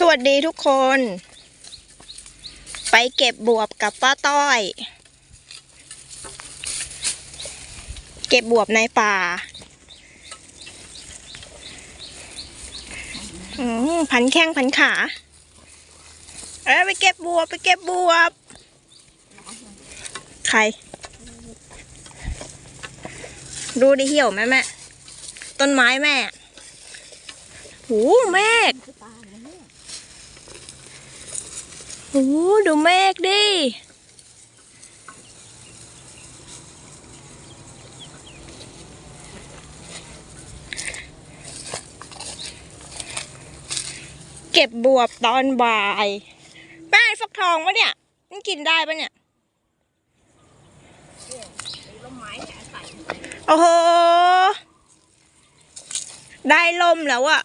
สวัสดีทุกคน ไปเก็บบวบกับป้าต้อย เก็บบวบในป่าอืมพันแข้งพันขาเอ้ไปเก็บบวบไปเก็บบวบ ใคร ดูดิเหี่ยวไหมแม่ ต้นไม้แม่ หูเมฆ โอ้ดูเมฆดิ เก็บบวบตอนบ่ายแม่ฟักทองปะเนี่ย มันกินได้ปะเนี่ยโอ้โห ได้ลมแล้วอะ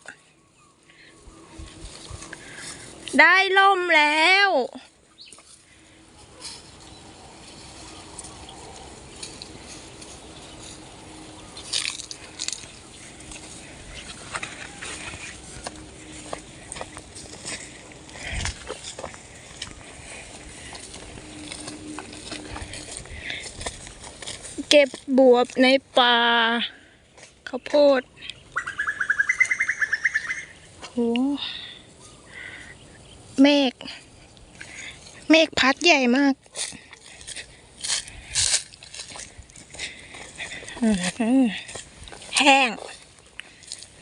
ได้ล่มแล้ว เก็บบวบในป่าข้าวโพดโห เมฆ เมฆพัดใหญ่มากแห้ง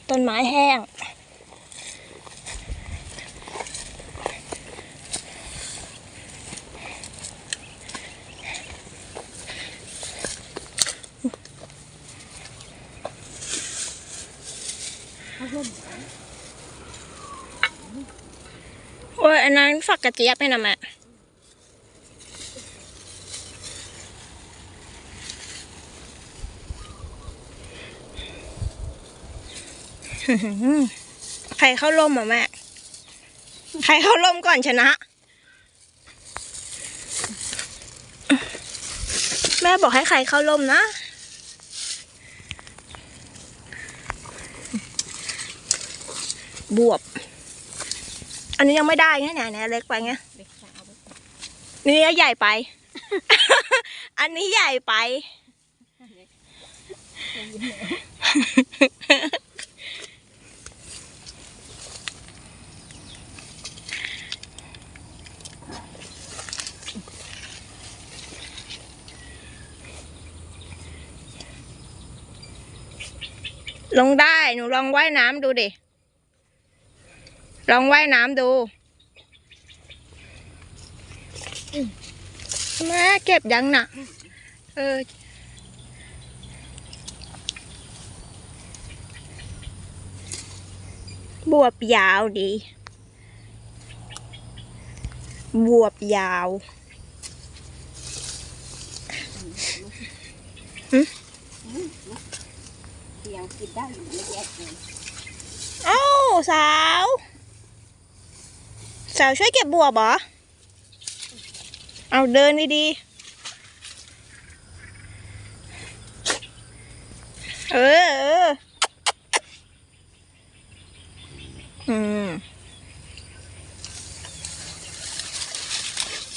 ต้นไม้แห้ง โอันนั้นฝักกระเจี๊ยบให้นะแม่ใครเข้าร่มอะแม่ ใครเข้าร่มก่อนชนะ แม่บอกให้ใครเข้าร่มนะ บวบ อันนี้ยังไม่ได้ไงเนี่ยเนี่ยเล็กไปไงนี่ใหญ่ไป อันนี้ใหญ่ไป ลงได้ หนูลองว่ายน้ำดูดิ ลองว่ายน้ำดูแม่เก็บยังน่ะเออบวบยาวดี บวบยาวเสียงกินได้อยู่ไม่แยกเลยเอ้าสาว สาวช่วยเก็บบวบเหรอ เอาเดินดีๆ เออเอออืม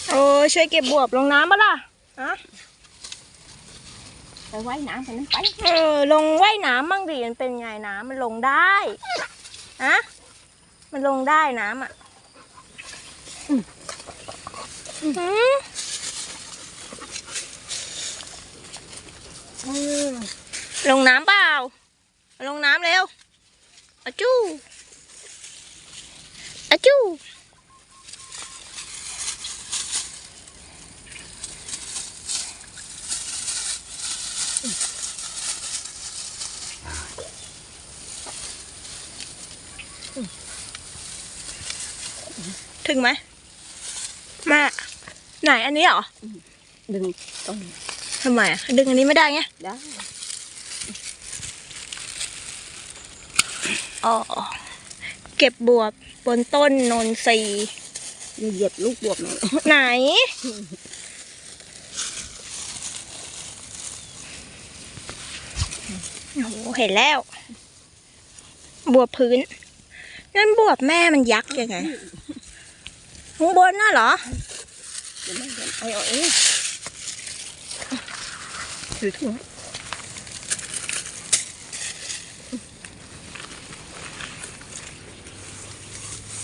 โอ้ยช่วยเก็บบวบลงน้ำมาล่ะฮะไปไว้น้ำไปนั้นไป เออ ลงว่ายน้ำมั่งดิมันเป็นไงน้ำมันลงได้อะมันลงได้น้ำอะอืมเออ ลงน้ำเปล่า ลงน้ำเร็วอะจู้อะจู้ถึงไหมแม่ ไหนอันนี้เหรอ ดึงต้องทำไมอะดึงอันนี้ไม่ได้ไงได้อ๋อเก็บบวบบนต้นนนทรีย์อย่าเหยียบลูกบวบหน่อยไหน โอ้โหเห็นแล้ว บวบพื้น นั่นบวบแม่มันยักษ์ยังไงข้างบนน่ะเหรอ เดี๋ยวไม่เดี๋ยวไอ้เอาเองถือถุง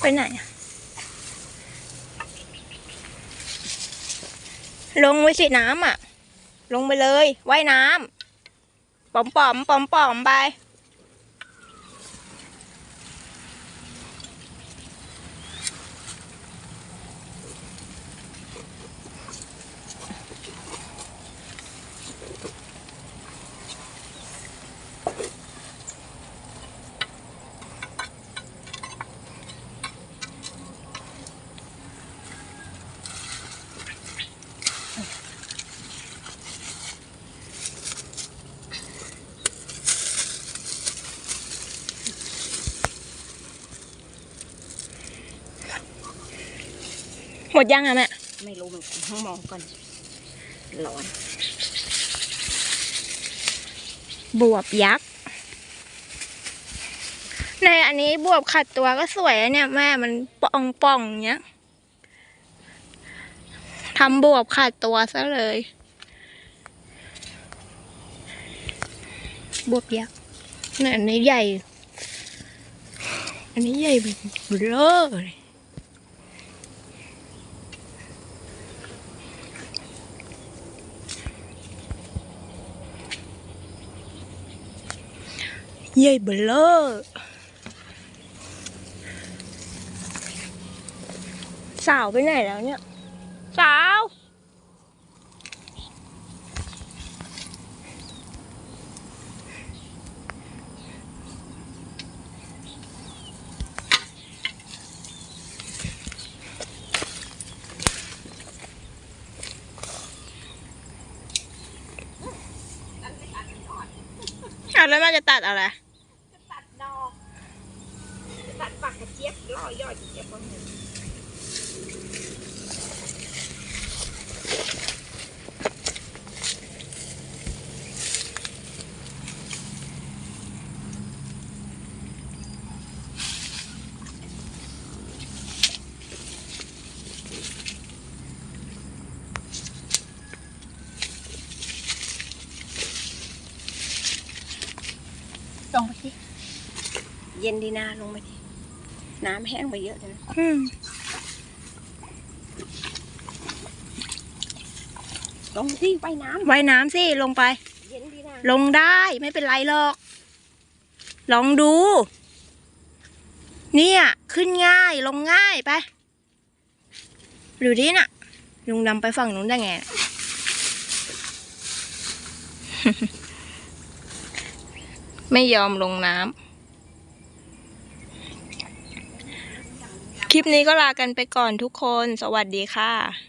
ไปไหนอะลงไปสิน้ำอะ ลงไปเลยว่ายน้ำป๋อมป๋อมป๋อมป๋อมไป หมดยังอะแม่ไม่รู้มันห้องมองก่อนร้อนบวบยักษ์ในอันนี้บวบขัดตัวก็สวยอะเนี่ยแม่มันป่องป่องๆเนี้ยทำบวบขัดตัวซะเลย บวบยักษ์เนี่ยอันนี้ใหญ่ อันนี้ใหญ่เบ้อเลย ใหญ่เบ้อสาวไปไหนแล้วเนี่ย สาว อะแล้วแม่จะตัดอะไร ตัดดอกตัดปากกระเจี๊ยบ ล่อยอดเจี๊ยบมันลงไปสิเย็นดีนาลงไปดิ น้ำแห้งไปเยอะเลยนะอืมลงที่ไปน้ว่ายน้ำสิลงไปำเย็นดีนาลงได้ไม่เป็นไรหรอก ลองดู เนี่ย ขึ้นง่ายลงง่ายไปดูดิน่ะ ลุงดำไปฝั่งนู้นได้ไงไม่ยอมลงน้ำ ลิปนี้ก็ลากันไปก่อนทุกคน สวัสดีค่ะ